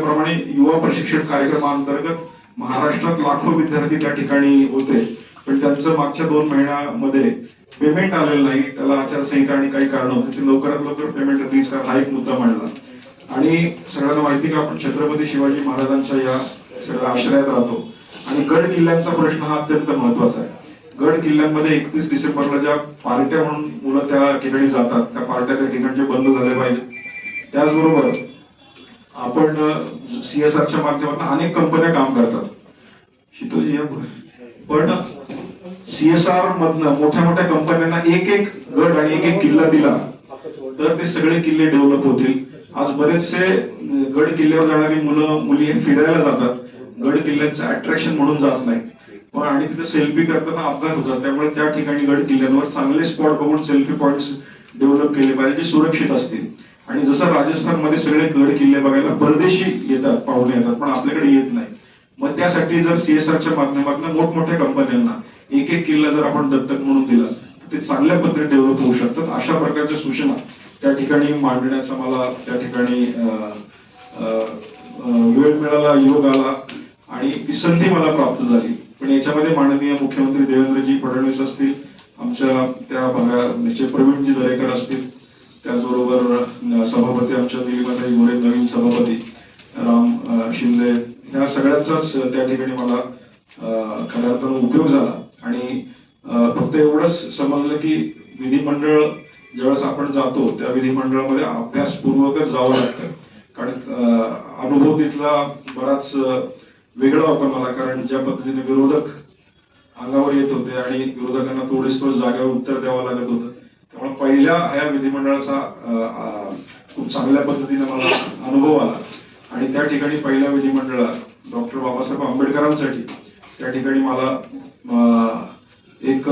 त्याप्रमाणे युवा प्रशिक्षण कार्यक्रमाअंतर्गत महाराष्ट्रात लाखो विद्यार्थी त्या ठिकाणी होते. पण त्यांचं मागच्या दोन महिन्यामध्ये पेमेंट आलेलं नाही. त्याला आचारसंहिता आणि काही कारण होते. लवकरात लवकर पेमेंट रिलीज करा. हा एक मुद्दा मांडला. आणि सगळ्यांना माहिती का आपण छत्रपती शिवाजी महाराजांच्या या सगळ्या आश्रयात राहतो. आणि गड किल्ल्यांचा प्रश्न हा अत्यंत महत्त्वाचा आहे. गड किल्ल्यांमध्ये एकतीस डिसेंबरला ज्या पार्ट्या म्हणून मुलं त्या ठिकाणी जातात त्या पार्ट्या त्या ठिकाणचे बंद झाले पाहिजे त्याचबरोबर आपण सीएसआरच्या माध्यमातून अनेक कंपन्या काम करतात. शितोजी या पण सीएसआर मधनं मोठ्या मोठ्या कंपन्यांना एक एक गड आणि एक एक किल्ला दिला तर ते सगळे किल्ले डेव्हलप होतील. आज बरेचसे गड किल्ल्यावर जाणारी मुलं मुली फिरायला जातात. गड किल्ल्यांचं अट्रॅक्शन म्हणून जात नाही. पण आणि तिथे सेल्फी करताना अपघात होतात. त्यामुळे त्या ठिकाणी गड किल्ल्यांवर चांगले स्पॉट बघून सेल्फी पॉईंट डेव्हलप केले पाहिजे जे सुरक्षित असतील. आणि जसं राजस्थानमध्ये सगळे गड किल्ले बघायला परदेशी येतात पाहुणे येतात पण आपल्याकडे येत नाही. मग त्यासाठी जर सीएसआरच्या माध्यमातून मोठमोठ्या कंपन्यांना एक एक किल्ला जर आपण दत्तक म्हणून दिला तर ते चांगल्या पद्धतीने डेव्हलप होऊ शकतात. अशा प्रकारच्या सूचना त्या ठिकाणी मांडण्याचा मला त्या ठिकाणी वेळ मिळाला योग आला आणि ती संधी मला प्राप्त झाली. पण याच्यामध्ये माननीय मुख्यमंत्री देवेंद्रजी फडणवीस असतील आमच्या त्या भागाचे प्रवीणजी दरेकर असतील त्याचबरोबर सभापती आमच्या दिलीपताई गोरे नवीन सभापती राम शिंदे ह्या सगळ्यांचाच त्या ठिकाणी मला अं, खऱ्या अर्थानं उपयोग झाला. आणि फक्त एवढंच समजलं की विधिमंडळ ज्यावेळेस आपण जातो त्या विधिमंडळामध्ये अभ्यासपूर्वकच जावं लागतं. कारण अनुभव तिथला बराच वेगळा होता मला. कारण ज्या पद्धतीने विरोधक अंगावर येत होते आणि विरोधकांना थोडेच थोडं जागेवर उत्तर द्यावं लागत होतं. पहिल्या ह्या विधिमंडळाचा खूप चांगल्या पद्धतीने मला अनुभव आला. आणि त्या ठिकाणी पहिल्या विधिमंडळात डॉक्टर बाबासाहेब आंबेडकरांसाठी त्या ठिकाणी मला एक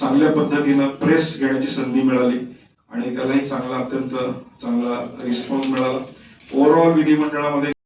चांगल्या पद्धतीनं प्रेस घेण्याची संधी मिळाली. आणि त्यालाही चांगला अत्यंत चांगला रिस्पॉन्स मिळाला. ओव्हरऑल विधिमंडळामध्ये